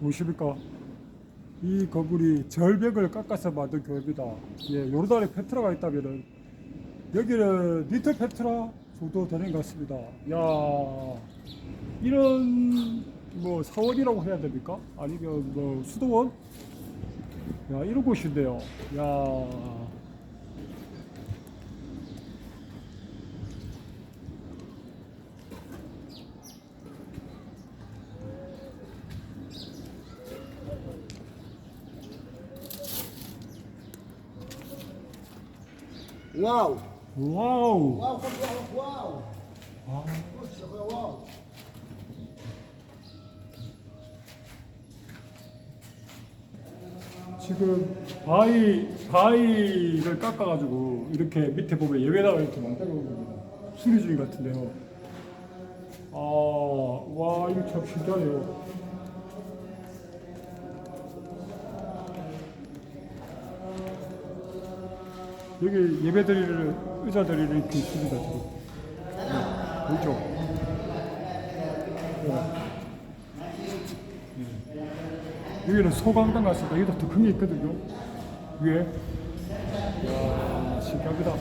보십니까? 이 건물이 절벽을 깎아서 만든 교회입니다. 예, 요르단에 페트라가 있다면은 여기는 리틀 페트라 정도 되는 것 같습니다. 야, 이런 뭐 사원이라고 해야 됩니까? 아니면 뭐 수도원? 야, 이런 곳인데요. 야. 와우. Wow, wow, wow! 아! 지금 바위 바위를 깎아가지고 이렇게 밑에 보면 예배당을 이렇게 만들어 놓은 수리 중인 것 같은데요. 아, 와 이거 참 신기하네요. 여기 예배 드리는 의자들이 이렇게 있습니다 지금. 네, 보이죠? 네. 여기는 소강당 같습니다. 여기도 더 큰 게 있거든요. 위에. 이야, 신기합니다.